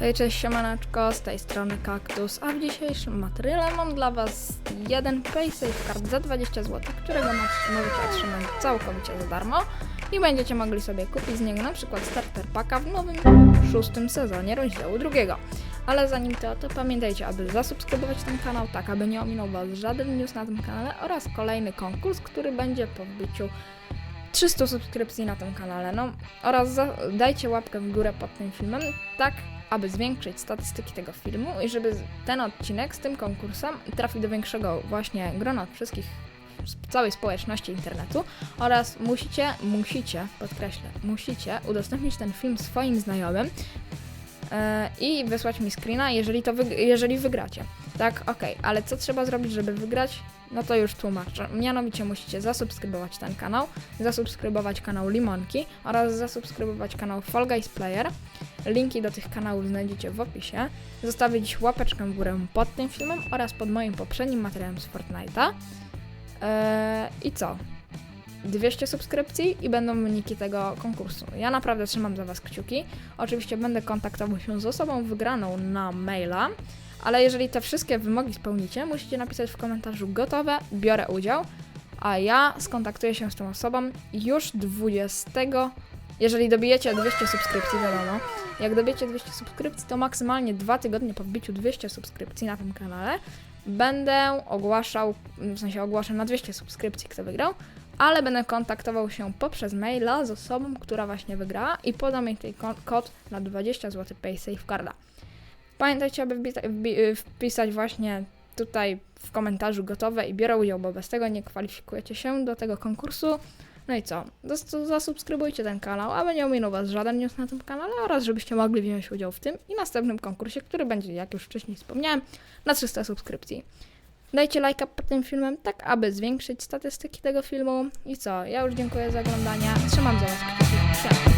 Hej, cześć, siemaneczko, z tej strony Kaktus, a w dzisiejszym materiale mam dla Was jeden PaySafe Card za 20 zł, którego mo- możecie otrzymać całkowicie za darmo i będziecie mogli sobie kupić z niego na przykład starter packa w nowym, szóstym sezonie rozdziału drugiego. Ale zanim to, to pamiętajcie, aby zasubskrybować ten kanał, tak aby nie ominął Was żaden news na tym kanale oraz kolejny konkurs, który będzie po wbiciu 300 subskrypcji na tym kanale. No oraz dajcie łapkę w górę pod tym filmem, tak aby zwiększyć statystyki tego filmu i żeby ten odcinek z tym konkursem trafił do większego właśnie grona wszystkich całej społeczności internetu oraz musicie, musicie, podkreślę, musicie udostępnić ten film swoim znajomym i wysłać mi screena, jeżeli to jeżeli wygracie. Tak, okej, ale co trzeba zrobić, żeby wygrać? No to już tłumaczę. Mianowicie musicie zasubskrybować ten kanał, zasubskrybować kanał Limonki oraz zasubskrybować kanał Fall Guys Player. Linki do tych kanałów znajdziecie w opisie. Zostawić łapeczkę w górę pod tym filmem oraz pod moim poprzednim materiałem z Fortnite'a. Eee, I co? 200 subskrypcji i będą wyniki tego konkursu. Ja naprawdę trzymam za Was kciuki. Oczywiście będę kontaktował się z osobą wygraną na maila, ale jeżeli te wszystkie wymogi spełnicie, musicie napisać w komentarzu gotowe, biorę udział, a ja skontaktuję się z tą osobą już 20. Jeżeli dobijecie 200 subskrypcji, wiadomo, jak dobijecie 200 subskrypcji, to maksymalnie dwa tygodnie po wbiciu 200 subskrypcji na tym kanale będę ogłaszał, w sensie ogłaszę na 200 subskrypcji, kto wygrał, ale będę kontaktował się poprzez maila z osobą, która właśnie wygrała i podam jej ko- kod na 20 zł PaySafe Carda. Pamiętajcie, aby y, wpisać właśnie tutaj w komentarzu gotowe i biorę udział, bo bez tego nie kwalifikujecie się do tego konkursu. No i co? Zas- Zasubskrybujcie ten kanał, aby nie ominął Was żaden news na tym kanale oraz żebyście mogli wziąć udział w tym i następnym konkursie, który będzie, jak już wcześniej wspomniałem, na 300 subskrypcji. Dajcie lajka pod tym filmem, tak aby zwiększyć statystyki tego filmu. I co? Ja już dziękuję za oglądanie. Trzymam za Was kciuki. Siema.